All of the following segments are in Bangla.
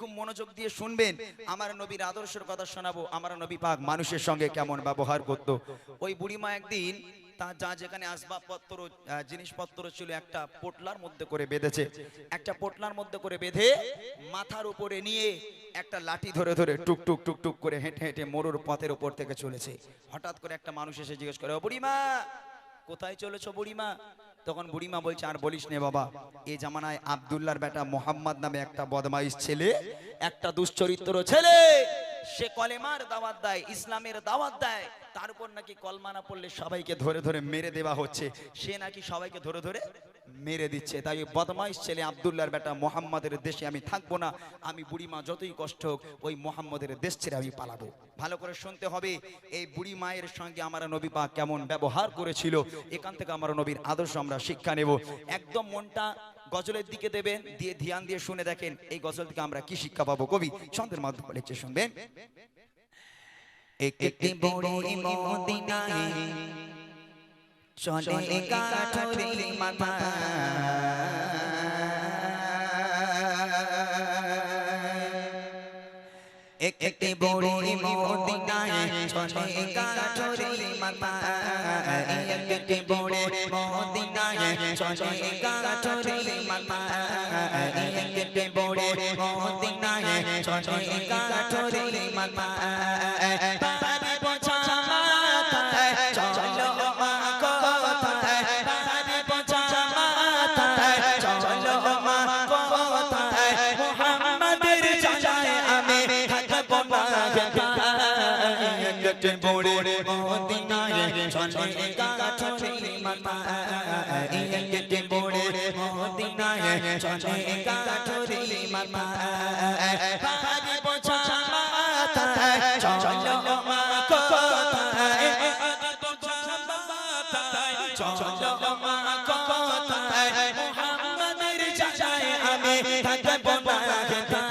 খুব মনোযোগ দিয়ে শুনবেন। আমার নবীর আদর্শের কথা শোনাবো। আমার নবী পাক মানুষের সঙ্গে কেমন ব্যবহার করত। ওই বুড়িমা একদিন তার যা যেখানে আসবাবপত্র জিনিসপত্র ছিল একটা পোটলার মধ্যে করে বেঁধেছে। একটা পোটলার মধ্যে করে বেঁধে মাথার উপরে নিয়ে একটা লাঠি ধরে ধরে টুক টুক টুক টুক করে হেঁটে হেঁটে মরুর পথের উপর থেকে চলেছে। হঠাৎ করে একটা মানুষ এসে জিজ্ঞেস করে বুড়িমা, কোথায় চলেছ বুড়িমা? তখন বুড়িমা বলছে, আর বলিস নে বাবা, এ জামানায় আবদুল্লার বেটা মোহাম্মদ নামে একটা বদমাইশ ছেলে, একটা দুশ্চরিত্র ছেলে সে কলেমার দাওয়াত দেয়, ইসলামের দাওয়াত দেয় তার উপর নাকি কলমা না পড়লে সবাইকে ধরে ধরে মেরে দেওয়া হচ্ছে। সে নাকি সবাইকে ধরে ধরে মেরে দিচ্ছে। তাই বদমাইশ ছেলে আব্দুল্লাহর বেটা মোহাম্মদের দেশে আমি থাকব না। আমি বুড়িমা যতই কষ্ট হোক, ওই মোহাম্মদের দেশ ছেড়ে আমি পালাবো। ভালো করে শুনতে হবে, এই বুড়ি মায়ের সঙ্গে আমার নবী পাক কেমন ব্যবহার করেছিল। এখান থেকে আমার নবীর আদর্শ আমরা শিক্ষা নেব। একদম মনটা গজলের দিকে দেবেন দিয়ে ধ্যান দিয়ে শুনে দেখেন এই গজল থেকে আমরা কি শিক্ষা পাবো কবি? ছন্দের মাধ্যমে লিখছে শুনবেন। একটি বড়ি মদিনায় চলে কাঠরি মাথা একটি বড় মদিনায় চলে কাঠরি মাথা একটি বড় মদিনায় চলে কাঠরি মাথা একটি বড় মদিনায় চলে কাঠরি মাথা একটু বড়ে মদিনায় চলে কাঠরি মাথা একটু বড়ে মদিনায় চলে কাঠরি মাথা পারি পোছা মাথায় চলো মা থাকব না।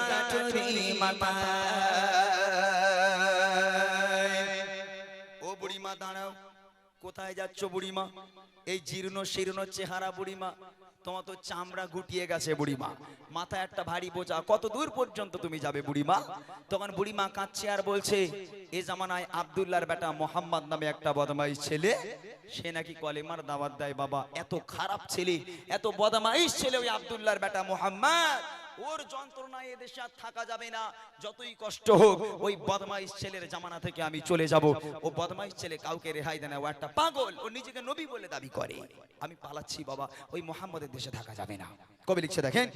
কাঠরি মাথা ও বুড়িমা দাঁড়াও। কোথায় যাচ্ছ বুড়িমা? এই জীর্ণ শীর্ণ চেহারা বুড়িমা। তোমার তো চামড়া গুটিয়ে গেছে বুড়িমা। মাথায় একটা ভারী বোঝা। কত দূর পর্যন্ত তুমি যাবে বুড়িমা? তখন বুড়িমা কাঁদছে আর বলছে, এ জামানায় আবদুল্লার বেটা মোহাম্মদ নামে একটা বদমাইশ ছেলে, সে নাকি কলেমার দাওয়াত দেয় বাবা। এত খারাপ ছেলে, এত বদমাইশ ছেলে ওই আবদুল্লার বেটা মোহাম্মদ। ওর যন্ত্রণায় এদেশে আর থাকা যাবে না। যতই কষ্ট হোক, ওই বদমাইশ ছেলের জামানা থেকে আমি চলে যাব। ও বদমাইশ ছেলে কাউকে রেহাই দেয় না। ও একটা পাগল। ও নিজেকে নবী বলে দাবি করে। আমি পালাচ্ছি বাবা। ওই মোহাম্মদের দেশে থাকা যাবে না। কবি লিখছে, দেখেন,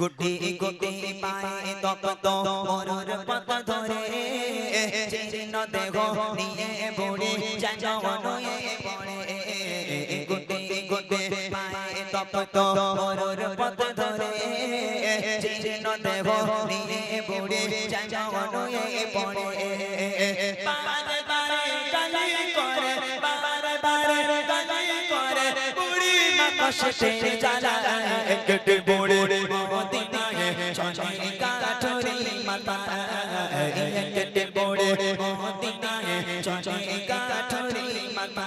গুটি গুটি পায়ে তপ্ত মরুর পথ ধরে চিহ্ন দেহ নিয়ে বুড়ি জনয়ে পড়ে, গুটি গুটি পায়ে তপ্ত মরুর পথ ধরে চিহ্ন দেহ নিয়ে বুড়ি জনয়ে পড়ে। বারে বারে গালি করে বারে বারে গালি করে, বুড়ি মা কষ্টে জ্বালা একটু বড়ে মদিনায় চলে কাঠরি মাথা একটু বড়ে মদিনায় চলে কাঠরি মাথা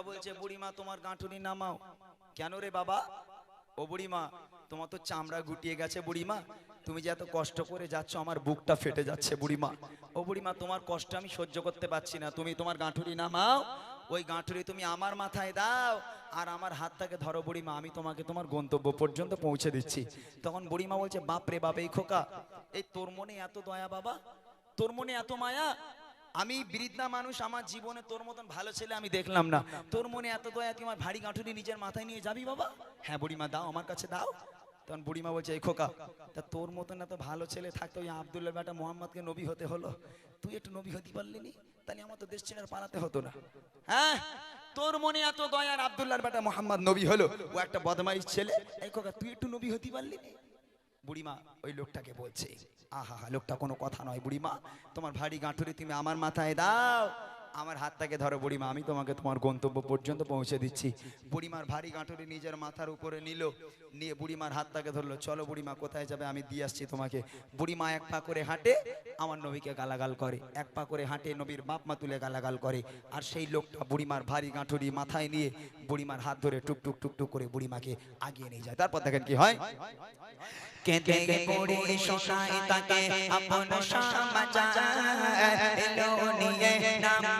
লোকটা বলছে, বুড়িমা, তোমার গাঁঠুনি নামাও। কেন রে বাবা? ও বুড়িমা, তোমার তো চামড়া গুটিয়ে গেছে বুড়িমা। তুমি যে এত কষ্ট করে যাচ্ছ, আমার বুকটা ফেটে যাচ্ছে বুড়িমা। ও বুড়িমা, তোমার কষ্ট আমি সহ্য করতে পারছি না। তুমি তোমার গাঁঠুরি নামাও। ওই গাঁঠুরি তুমি আমার মাথায় দাও। আর আমার হাতটাকে ধরো বুড়িমা, আমি তোমাকে তোমার গন্তব্য পর্যন্ত পৌঁছে দিচ্ছি। তখন বুড়িমা বলছে বাপ রে বাপ, এই খোকা, এই তোর মনে এত দয়া বাবা? তোর মনে এত মায়া? আমি বৃদ্ধা মানুষ, আমার জীবনে তোর মতন ভালো ছেলে আমি দেখলাম না। তোর মনে এত দয়া, তুই আমার ভারী গাঁঠুরি নিজের মাথায় নিয়ে যাবি বাবা? হ্যাঁ বুড়িমা, দাও, আমার কাছে দাও। তখন বুড়িমা বলছে, এই খোকা, তা তোর মতন এত ভালো ছেলে থাকতো ওই আবদুল্লাহ বেটা মোহাম্মদকে নবী হতে হলো? তুই একটু নবী হতে পারলি নি? তাহলে আমার তো দেশ ছেড়ে পালাতে হতো না। হ্যাঁ তোর মনে এত দয়ার আবদুল্লাহর বেটা মোহাম্মদ নবী হলো? ও একটা বদমাইশ ছেলে। এই খোকা, তুই একটু নবী হতে পারলি নি? বুড়িমা, ওই লোকটাকে বলছে, আহা হা লোকটা কোনো কথা নয় বুড়িমা, তোমার ভারী গাঁঠুরি তুমি আমার মাথায় দাও। আমার হাতটাকে ধরো, বুড়িমা, আমি তোমাকে তোমার গন্তব্য পর্যন্ত পৌঁছে দিচ্ছি। বুড়িমার ভারী গাঁঠুরি নিজের মাথার উপরে নিল, নিয়ে বুড়িমার হাতটাকে ধরলো, চলো বুড়িমা, কোথায় যাবে? আমি দিয়ে আসছি তোমাকে। বুড়িমা এক পা করে হাঁটে, আমার নবীকে গালাগাল করে। এক পা করে হাঁটে, নবীর বাপ মা তুলে গালাগাল করে। আর সেই লোকটা বুড়িমার ভারী গাঁঠুরি মাথায় নিয়ে বুড়িমার হাত ধরে টুক টুক টুক টুক করে বুড়িমাকে আগিয়ে নিয়ে যায়। তারপর দেখেন কি হয়? কেঁদে তাকে আপন নাম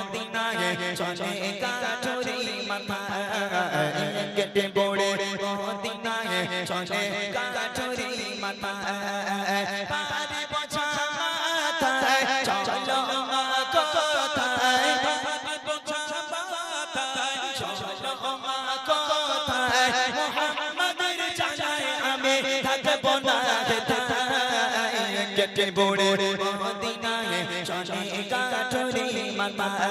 কেটে পড়ে মদিনায় চলে কাঠুরি মাথা পারে মাথায় চলো মা কোথায় পারে মাথায় চলো মা কোথায় মোহাম্মদের জানায় আমি থাকব না কেটে পড়ে মদিনায় চলে কাঠুরি মাথা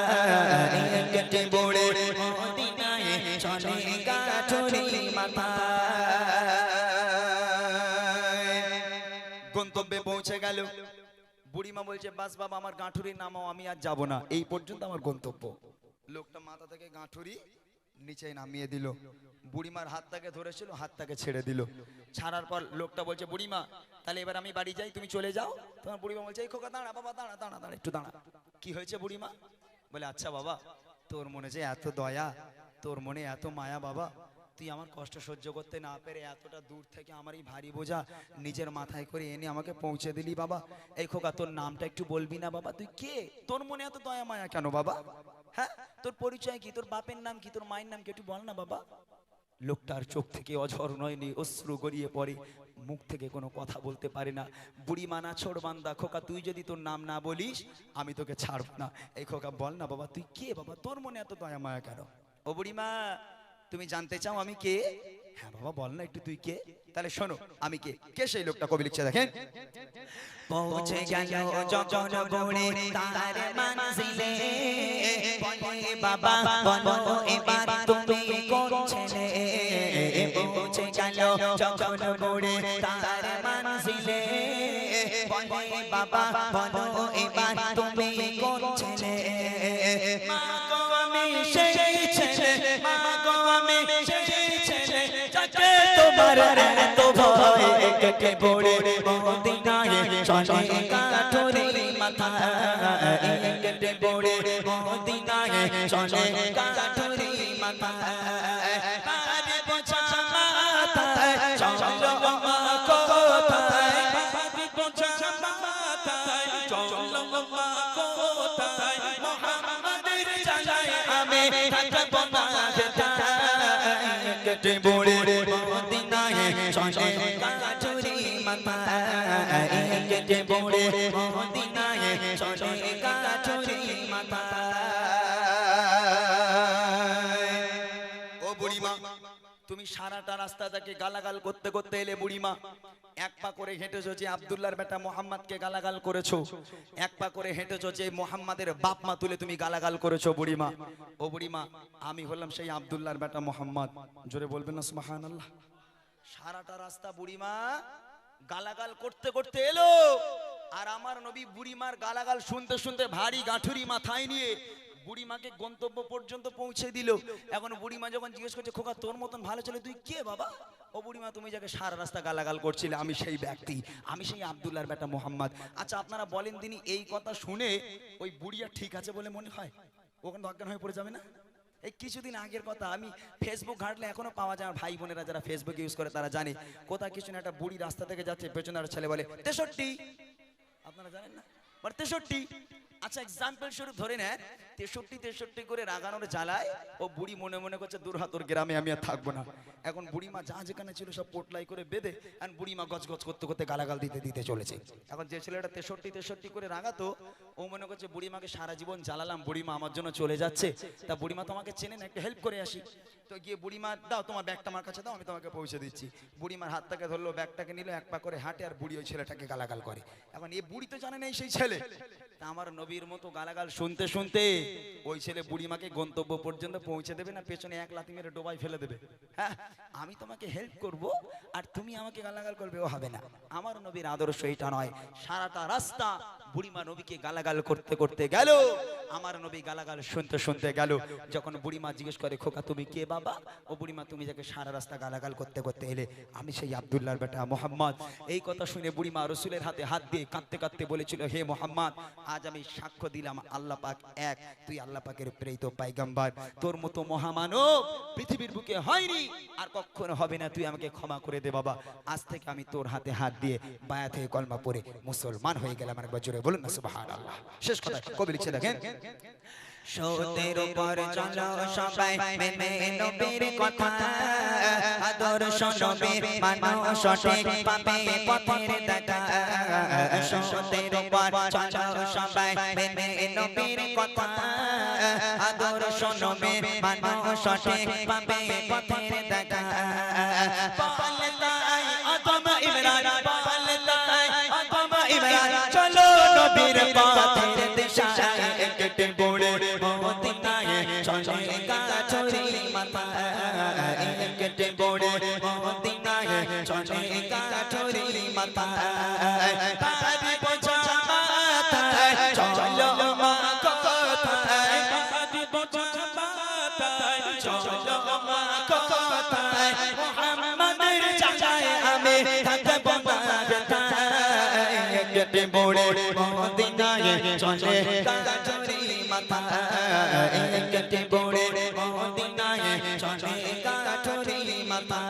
কেটে মদিনায় চলে গন্তব্যে পৌঁছে গেল। বুড়িমা বলছে বাস বাবা আমার গাঁঠুরি নামাও আমি আর যাব না। এই পর্যন্ত আমার গন্তব্য। লোকটা মাথা থেকে গাঁঠুরি নিচে নামিয়ে দিল। বুড়িমার হাতটাকে ধরেছিল হাতটাকে ছেড়ে দিল। ছাড়ার পর লোকটা বলছে বুড়িমা তাহলে এবার আমি বাড়ি যাই তুমি চলে যাও। তোমার বুড়িমা বলছে এই খোকা দাঁড়া বাবা দাঁড়া দাঁড়া দাঁড়া একটু দাঁড়া। কি হয়েছে বুড়িমা? বলে আচ্ছা বাবা তোর মনে যে এত দয়া তোর মনে এত মায়া বাবা? তুই আমার কষ্ট সহ্য করতে না পেরে এতটা দূর থেকে আমার এই ভারী বোঝা নিজের মাথায় করে এনে আমাকে পৌঁছে দিলি বাবা। এই খোকা, তোর নামটা একটু বলবি না বাবা? তুই কে? তোর মনে এত দয়া মায়া কেন বাবা? হ্যাঁ? তোর পরিচয় কি? তোর বাপের নাম কি? তোর মায়ের নাম কি? একটু বল না বাবা। লোকটার চোখ থেকে অঝর নয়নি অশ্রু গড়িয়ে পড়ে, মুখ থেকে কোনো কথা বলতে পারে না। বুড়ি মানা ছোড় বান্দা, খোকা, তুই যদি তোর নাম না বলিস, আমি তোকে ছাড়ব না। এই খোকা, বল না বাবা, তুই কে বাবা? তোর মনে এত দয়া মায়া কেন? ও বুড়িমা তুমি জানতে চাও আমি কে? হ্যাঁ বাবা বল না একটু তুই কে? তাহলে শোনো আমি কে? কে সেই লোকটা? কবি লিখছে দেখেন। পৌঁছে গেল যখন বড়ে তার মঞ্জিলে বলে বাবা বলো এবার তুমি কোন ছেলে? পৌঁছে গেল যখন বড়ে তার মঞ্জিলে বলে বাবা বলো এবার তুমি কোন ছেলে? তোমার এত ভয় কেটে পড়ে মদিনায় চলে কাঠুরি মাথা কেটে পড়ে মদিনায় চলে কাঠুরি মাথা কোথায় কেটে তুমি সারাটা রাস্তা থেকে গালাগাল করতে করতে এলে বুড়িমা, এক পা করে হেঁটেছো যে আব্দুল্লাহর বেটা মোহাম্মদকে গালাগাল করেছ, এক পা করে হেঁটেছো যে মোহাম্মদের বাপ মা তুলে তুমি গালাগাল করেছ বুড়িমা। ও বুড়িমা, আমি হলাম সেই আব্দুল্লাহর বেটা মোহাম্মদ। জোরে বলবেন না সুবহান আল্লাহ সারাটা রাস্তা বুড়িমা গালাগাল করতে করতে এলো। আর আমার নবী বুড়িমার গালাগাল শুনতে শুনতে ভারী গাঁঠুরি মাথায় নিয়ে বুড়িমাকে গন্তব্য পর্যন্ত পৌঁছে দিল। এখন বুড়িমা যখন জিজ্ঞেস করছে, খোকা, তোর মতন ভালো ছেলে তুই কে বাবা? ও বুড়িমা, তুমি যাকে সারা রাস্তা গালাগাল করছিলে, আমি সেই ব্যক্তি, আমি সেই আব্দুল্লাহর বেটা মোহাম্মদ। আচ্ছা আপনারা বলেন তিনি এই কথা শুনে ওই বুড়িয়া ঠিক আছে বলে মনে হয়? ওখানে অজ্ঞান হয়ে পড়ে যাবে না? এই কিছুদিন আগের কথা, আমি ফেসবুক ঘাটলে এখনও পাওয়া যায় ভাই বোনেরা যারা ফেসবুক ইউজ করে, তারা জানে। কোথায় কিছু না, একটা বুড়ি রাস্তা থেকে যাচ্ছে, পেছনে আর ছেলে বলে, তেষট্টি? আপনারা জানেন না? বলে তেষট্টি। আচ্ছা এক্সাম্পল শুরু ধরে নেন, তেষট্টি তেষট্টি করে রাগানোর জ্বালায়, ও বুড়ি মনে মনে করছে গ্রামে আমি আর থাকব না। এখন বুড়িমা যা যেখানে ছিল সব পোটলাই করে বেঁধে, এখন বুড়িমা গজ গজ করতে করতে গালাগাল দিতে দিতে চলেছে। এখন যে ছেলেটা তেষট্টি তেষট্টি করে রাগাতো, ও মনে করছে, বুড়িমাকে সারা জীবন জ্বালালাম, বুড়িমা আমার জন্য চলে যাচ্ছে। তা বুড়িমা তোমাকে চেনে না, একটু হেল্প করে আসি। তো গিয়ে বুড়িমা, দাও তোমার ব্যাগটা আমার কাছে, দাও, আমি তোমাকে পৌঁছে দিচ্ছি। বুড়িমার হাতটাকে ধরলো, ব্যাগটাকে নিল, এক পা করে হাঁটে আর বুড়ি ওই ছেলেটাকে গালাগাল করে। এখন এই বুড়ি তো জানে না এই সেই ছেলে। তা আমার নবীর মতো গালাগাল শুনতে শুনতে ওই ছেলে বুড়িমাকে গন্তব্য পর্যন্ত পৌঁছে দেবে না, পেছনে এক লাথি মেরে ডোবাই ফেলে দেবে। হ্যাঁ আমি তোমাকে হেল্প করব আর তুমি আমাকে গালাগাল করবে, ও হবে না। আমার নবীর আদর্শ এটা নয়, সারাটা রাস্তা বুড়িমা নবীকে গালাগাল করতে করতে গেল। আমার নবী গালাগাল শুনতে শুনতে গেল। যখন বুড়িমা জিজ্ঞেস করে, খোকা, তুমি কে বাবা? ও বুড়িমা, তুমি যাকে সারা রাস্তা গালাগাল করতে করতে এলে, আমি সেই আব্দুল্লাহর বেটা মোহাম্মদ। এই কথা শুনে বুড়িমা রসুলের হাতে হাত দিয়ে কাঁদতে কাঁদতে বলেছিল, হে মোহাম্মদ, আজ আমি সাক্ষ্য দিলাম আল্লাহ পাক এক, তুই আল্লাহ পাকের প্রেরিত পাইগাম্বার। তোর মতো মহামানব পৃথিবীর বুকে হয়নি, আর কখনো হবে না। তুই আমাকে ক্ষমা করে দে বাবা। আজ থেকে আমি তোর হাতে হাত দিয়ে বায়া থেকে কলমা পড়ে মুসলমান হয়ে গেলাম একবার জোরে বলুন না সুবহানাল্লাহ। শেষ কথা কবি লিখছে দেখেন। সতের উপর চলো সবাই মেনে নবীর কথা। আদর্শ নবীর মানো সঠিক পাবে পথের দেখা। সতের উপর চলো সবাই মেনে নবীর কথা। আদর্শ নবীর মানো সঠিক পাবে পথের দেখা। আদম ইমরান পথের দিশায় কেটে পড়ে মদিনায় চলে গাছরি মাথা কেটে পড়ে মদিনায় চলে গাছরি মাথা তারি বোঝা মাথায় চলো মা কথায়? তারি বোঝা মাথায় চলো মা কথায়? মুহাম্মাদের চাচায় আমি থাকব কেটে পড়ে মদিনায় চলে। গাছরি মাথা কেটে পড়ে মদিনায় চলে। মাথা